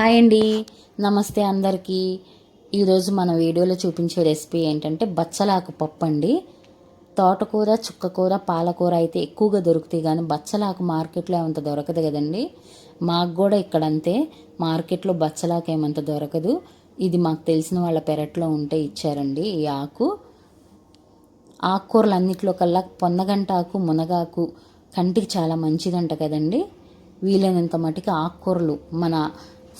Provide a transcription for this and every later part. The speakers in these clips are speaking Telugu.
హాయ్ అండి. నమస్తే అందరికీ. ఈరోజు మన వీడియోలో చూపించే రెసిపీ ఏంటంటే బచ్చలాకు పప్పు అండి. తోటకూర చుక్కకూర పాలకూర అయితే ఎక్కువగా దొరుకుతాయి కానీ బచ్చలాకు మార్కెట్లో ఏమంత దొరకదు కదండి. మాకు కూడా ఇక్కడ అంతే. మార్కెట్లో బచ్చలాకు ఏమంత దొరకదు. ఇది మాకు తెలిసిన వాళ్ళ పెరట్లో ఉంటే ఇచ్చారండి ఈ ఆకు. ఆకుకూరలు అన్నిట్లో కల్లా పొన్నగంటాకు మునగాకు కంటికి చాలా మంచిదంట కదండి. వీలైనంత మటుకు ఆకుకూరలు మన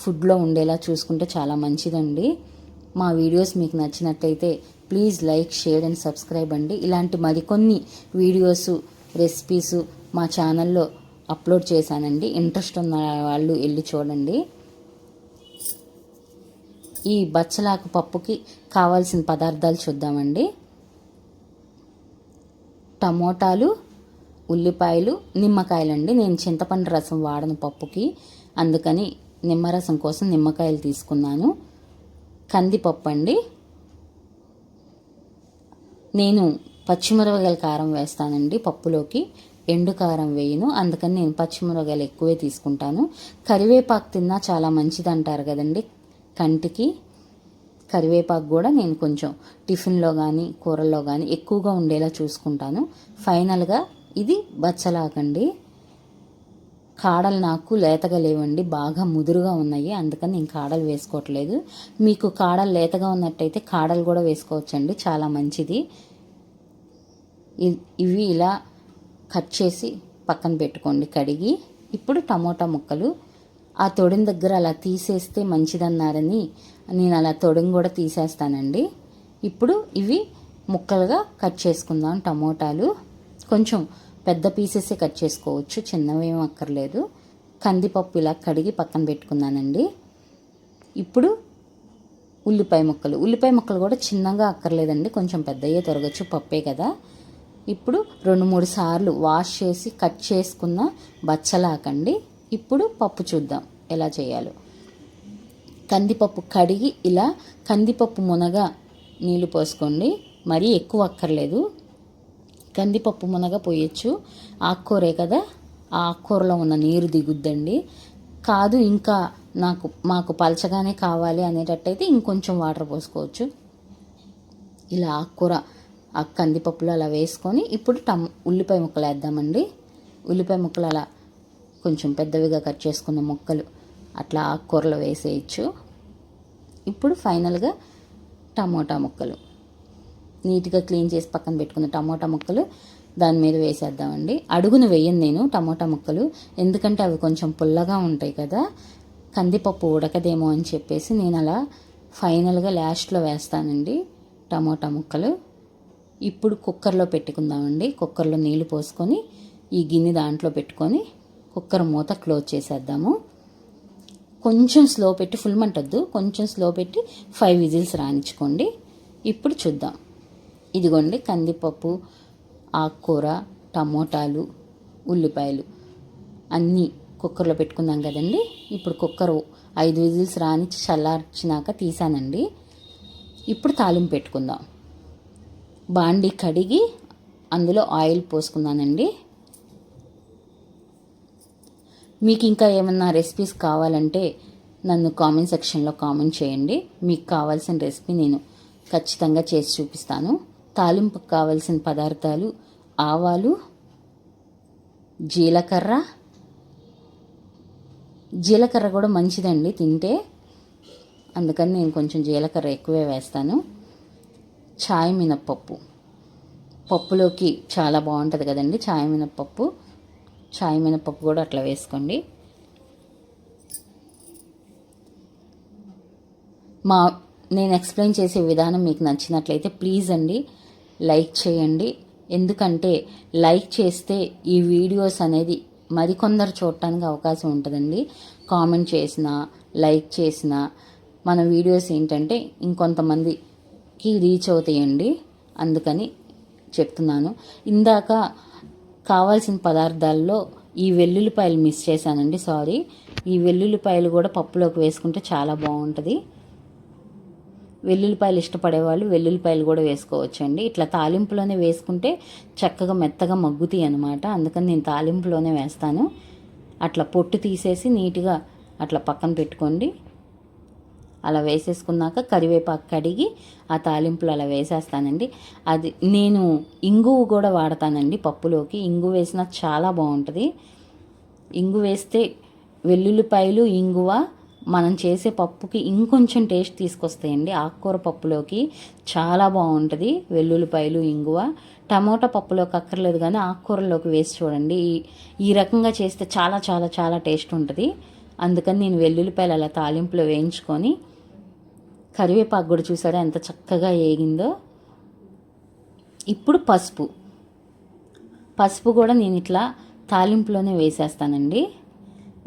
ఫుడ్లో ఉండేలా చూసుకుంటే చాలా మంచిదండి. మా వీడియోస్ మీకు నచ్చినట్లయితే please like share and subscribe అండి. ఇలాంటి మరికొన్ని వీడియోస్ రెసిపీస్ మా ఛానల్లో అప్లోడ్ చేశానండి. ఇంట్రెస్ట్ ఉన్న వాళ్ళు వెళ్ళి చూడండి. ఈ బచ్చలాకు పప్పుకి కావాల్సిన పదార్థాలు చూద్దామండి. టమోటాలు ఉల్లిపాయలు నిమ్మకాయలండి. నేను చింతపండు రసం వాడను పప్పుకి. అందుకని నిమ్మరసం కోసం నిమ్మకాయలు తీసుకున్నాను. కందిపప్పు అండి. నేను పచ్చిమిరపకాయల కారం వేస్తానండి పప్పులోకి. ఎండు కారం వేయను. అందుకని నేను పచ్చిమిరపకాయలు ఎక్కువే తీసుకుంటాను. కరివేపాకు తిన్నా చాలా మంచిది అంటారు కదండి కంటికి. కరివేపాకు కూడా నేను కొంచెం టిఫిన్లో కానీ కూరల్లో కానీ ఎక్కువగా ఉండేలా చూసుకుంటాను. ఫైనల్గా ఇది బచ్చలాకండి. కాడలు నాకు లేతగా లేవండి బాగా ముదురుగా ఉన్నాయి అందుకని నేను కాడలు వేసుకోవట్లేదు. మీకు కాడలు లేతగా ఉన్నట్టయితే కాడలు కూడా వేసుకోవచ్చండి చాలా మంచిది. ఇవి ఇలా కట్ చేసి పక్కన పెట్టుకోండి కడిగి. ఇప్పుడు టమోటా ముక్కలు ఆ తొడిని దగ్గర అలా తీసేస్తే మంచిదన్నారని నేను అలా తొడిని కూడా తీసేస్తానండి. ఇప్పుడు ఇవి ముక్కలుగా కట్ చేసుకుందాం టమోటాలు. కొంచెం పెద్ద పీసెసే కట్ చేసుకోవచ్చు. చిన్నవేం అక్కర్లేదు. కందిపప్పు ఇలా కడిగి పక్కన పెట్టుకున్నానండి. ఇప్పుడు ఉల్లిపాయ ముక్కలు. ఉల్లిపాయ ముక్కలు కూడా చిన్నగా అక్కర్లేదండి. కొంచెం పెద్దయ్యే తొరగచ్చు. పప్పే కదా. ఇప్పుడు రెండు మూడు సార్లు వాష్ చేసి కట్ చేసుకున్న బచ్చలాకండి. ఇప్పుడు పప్పు చూద్దాం ఎలా చేయాలో. కందిపప్పు కడిగి ఇలా కందిపప్పు మునగ నీళ్ళు పోసుకోండి. మరీ ఎక్కువ అక్కర్లేదు. కందిపప్పు మునగ పోయొచ్చు ఆకుకూరే కదా? ఆ ఆకుకూరలో ఉన్న నీరు దిగుద్దండి. కాదు ఇంకా నాకు మాకు పలచగానే కావాలి అనేటట్టయితే ఇంకొంచెం వాటర్ పోసుకోవచ్చు. ఇలా ఆకుకూర ఆ కందిపప్పులు అలా వేసుకొని ఇప్పుడు టమ్ ఉల్లిపాయ ముక్కలు వేద్దామండి. ఉల్లిపాయ ముక్కలు అలా కొంచెం పెద్దవిగా కట్ చేసుకున్న ముక్కలు అట్లా ఆకుకూరలో వేసేయచ్చు. ఇప్పుడు ఫైనల్గా టమోటా ముక్కలు. నీట్గా క్లీన్ చేసి పక్కన పెట్టుకున్న టమోటా ముక్కలు దాని మీద వేసేద్దామండి. అడుగును వేయను నేను టమోటా ముక్కలు. ఎందుకంటే అవి కొంచెం పుల్లగా ఉంటాయి కదా కందిపప్పు ఉడకదేమో అని చెప్పేసి నేను అలా ఫైనల్గా లాస్ట్లో వేస్తానండి టమోటా ముక్కలు. ఇప్పుడు కుక్కర్లో పెట్టుకుందామండి. కుక్కర్లో నీళ్ళు పోసుకొని ఈ గిన్నె దాంట్లో పెట్టుకొని కుక్కర్ మూత క్లోజ్ చేసేద్దాము. కొంచెం స్లో పెట్టి ఫుల్ మంటొద్దు కొంచెం స్లో పెట్టి ఫైవ్ విజిల్స్ రాణించుకోండి ఇప్పుడు చూద్దాం. ఇదిగోండి కందిపప్పు ఆకుకూర టమోటాలు ఉల్లిపాయలు. అన్నీ కుక్కర్లో పెట్టుకున్నాం కదండి. ఇప్పుడు కుక్కర్ ఐదు విజిల్స్ రాని చల్లార్చినాక తీసానండి. ఇప్పుడు తాలింపు పెట్టుకుందాం. బాండి కడిగి అందులో ఆయిల్ పోసుకున్నానండి. మీకు ఇంకా ఏమన్నా రెసిపీస్ కావాలంటే నన్ను కామెంట్ సెక్షన్లో కామెంట్ చేయండి. మీకు కావాల్సిన రెసిపీ నేను ఖచ్చితంగా చేసి చూపిస్తాను. తాలింపుకు కావలసిన పదార్థాలు ఆవాలు జీలకర్ర. జీలకర్ర కూడా మంచిదండి తింటే. అందుకని నేను కొంచెం జీలకర్ర ఎక్కువే వేస్తాను. చాయ్ మినప్పప్పు. పప్పులోకి చాలా బాగుంటుంది కదండి చాయ్ మినప్పప్పు. చాయ్ మినప్పప్పు కూడా అట్లా వేసుకోండి. మా నేను ఎక్స్ప్లెయిన్ చేసే విధానం మీకు నచ్చినట్లయితే ప్లీజ్ అండి లైక్ చేయండి. ఎందుకంటే లైక్ చేస్తే ఈ వీడియోస్ అనేది మరికొందరు చూడటానికి అవకాశం ఉంటుందండి. కామెంట్ చేసిన లైక్ చేసిన మన వీడియోస్ ఏంటంటే ఇంకొంతమందికి రీచ్ అవుతాయండి. అందుకని చెప్తున్నాను. ఇందాక కావాల్సిన పదార్థాల్లో ఈ వెల్లుల్లిపాయలు మిస్ చేశానండి. సారీ. ఈ వెల్లుల్లిపాయలు కూడా పప్పులోకి వేసుకుంటే చాలా బాగుంటుంది. వెల్లుల్లిపాయలు ఇష్టపడేవాళ్ళు వెల్లుల్లిపాయలు కూడా వేసుకోవచ్చండి. ఇట్లా తాలింపులోనే వేసుకుంటే చక్కగా మెత్తగా మగ్గుతాయి అనమాట అందుకని నేను తాలింపులోనే వేస్తాను. అట్లా పొట్టు తీసేసి నీట్గా అట్లా పక్కన పెట్టుకోండి. అలా వేసేసుకున్నాక కరివేపాకు కడిగి ఆ తాలింపులు అలా వేసేస్తానండి. అది నేను ఇంగువ కూడా వాడతానండి పప్పులోకి. ఇంగు వేసినా చాలా బాగుంటుంది. ఇంగు వేస్తే వెల్లుల్లిపాయలు ఇంగువ మనం చేసే పప్పుకి ఇంకొంచెం టేస్ట్ తీసుకొస్తాయండి. ఆకుకూర పప్పులోకి చాలా బాగుంటుంది. వెల్లుల్లిపాయలు ఇంగువ. టమోటా పప్పులోకి అక్కర్లేదు కానీ ఆకుకూరలోకి వేసి చూడండి. ఈ ఈ రకంగా చేస్తే చాలా చాలా చాలా టేస్ట్ ఉంటుంది. అందుకని నేను వెల్లుల్లిపాయలు అలా తాలింపులో వేయించుకొని కరివేపాకు కూడా చూసారా ఎంత చక్కగా వేగిందో. ఇప్పుడు పసుపు. పసుపు కూడా నేను ఇట్లా తాలింపులోనే వేసేస్తానండి.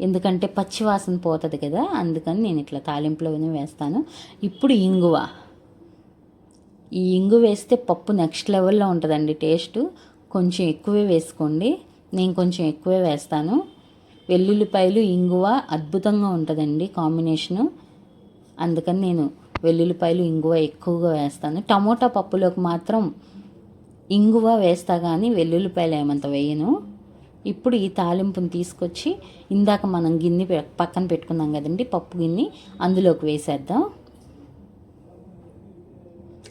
ఎందుకంటే పచ్చివాసన పోతుంది కదా అందుకని నేను ఇట్లా తాలింపులోనే వేస్తాను. ఇప్పుడు ఇంగువ. ఈ ఇంగు వేస్తే పప్పు నెక్స్ట్ లెవెల్లో ఉంటుందండి టేస్ట్. కొంచెం ఎక్కువే వేసుకోండి. నేను కొంచెం ఎక్కువే వేస్తాను. వెల్లుల్లిపాయలు ఇంగువ అద్భుతంగా ఉంటుందండి కాంబినేషను. అందుకని నేను వెల్లుల్లిపాయలు ఇంగువ ఎక్కువగా వేస్తాను. టమోటా పప్పులోకి మాత్రం ఇంగువ వేస్తా కానీ వెల్లుల్లిపాయలు ఏమంత వేయను. ఇప్పుడు ఈ తాలింపుని తీసుకొచ్చి ఇందాక మనం గిన్నె పక్కన పెట్టుకున్నాం కదండి పప్పు గిన్నె అందులోకి వేసేద్దాం.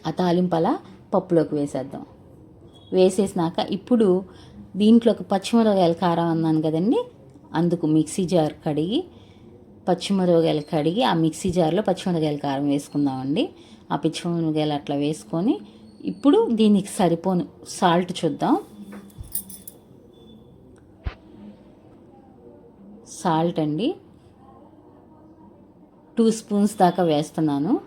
ఆ తాలింపు అలా పప్పులోకి వేసేద్దాం. వేసేసినాక ఇప్పుడు దీంట్లోకి పచ్చిమిరపకాయల కారం అన్నాను కదండి అందుకు మిక్సీ జార్ కడిగి పచ్చిమిరపకాయలు కడిగి ఆ మిక్సీ జార్లో పచ్చిమిరపకాయల కారం వేసుకుందామండి. ఆ పచ్చిమిరపకాయలు అట్లా వేసుకొని ఇప్పుడు దీనికి సరిపోను సాల్ట్ చూద్దాం. సాల్ట్ అండి. టూ స్పూన్స్ దాకా వేస్తున్నాను.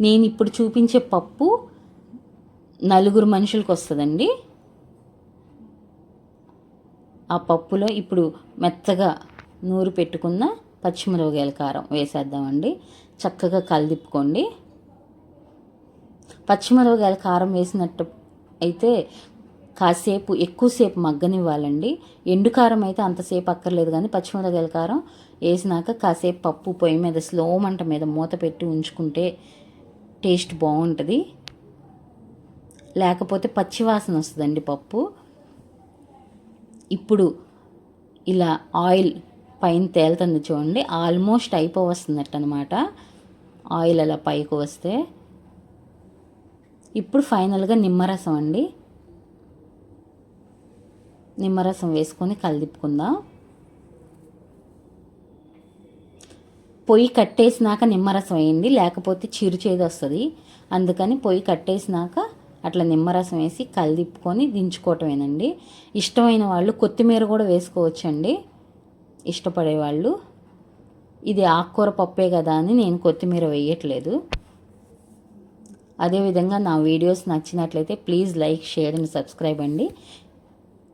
నేను ఇప్పుడు చూపించే పప్పు నలుగురు మనుషులకు వస్తుందండి. ఆ పప్పులో ఇప్పుడు మెత్తగా నూరు పెట్టుకున్న పచ్చిమిరపకాయల కారం వేసేద్దామండి. చక్కగా కలిదిప్పుకోండి. పచ్చిమిరపకాయల కారం వేసినట్టు అయితే కాసేపు ఎక్కువసేపు మగ్గనివ్వాలండి. ఎండు కారం అయితే అంతసేపు అక్కర్లేదు కానీ పచ్చిమిరపకాయల కారం వేసినాక కాసేపు పప్పు పొయ్యి మీద స్లో మంట మీద మూత పెట్టి ఉంచుకుంటే టేస్ట్ బాగుంటుంది. లేకపోతే పచ్చివాసన వస్తుందండి పప్పు. ఇప్పుడు ఇలా ఆయిల్ పైన తేలుతుంది చూడండి ఆల్మోస్ట్ అయిపోవస్తున్నట్టు అనమాట ఆయిల్ అలా పైకి వస్తే. ఇప్పుడు ఫైనల్గా నిమ్మరసం అండి. నిమ్మరసం వేసుకొని కలిదిప్పుకుందాం. పొయ్యి కట్టేసినాక నిమ్మరసం వేయండి లేకపోతే చిరు చేదు వస్తుంది. అందుకని పొయ్యి కట్టేసినాక అట్లా నిమ్మరసం వేసి కలిదిప్పుకొని దించుకోవటమేనండి. ఇష్టమైన వాళ్ళు కొత్తిమీర కూడా వేసుకోవచ్చండి. ఇష్టపడేవాళ్ళు. ఇది ఆకుకూర పప్పే కదా అని నేను కొత్తిమీర వేయట్లేదు. అదేవిధంగా నా వీడియోస్ నచ్చినట్లయితే please like share and subscribe అండి.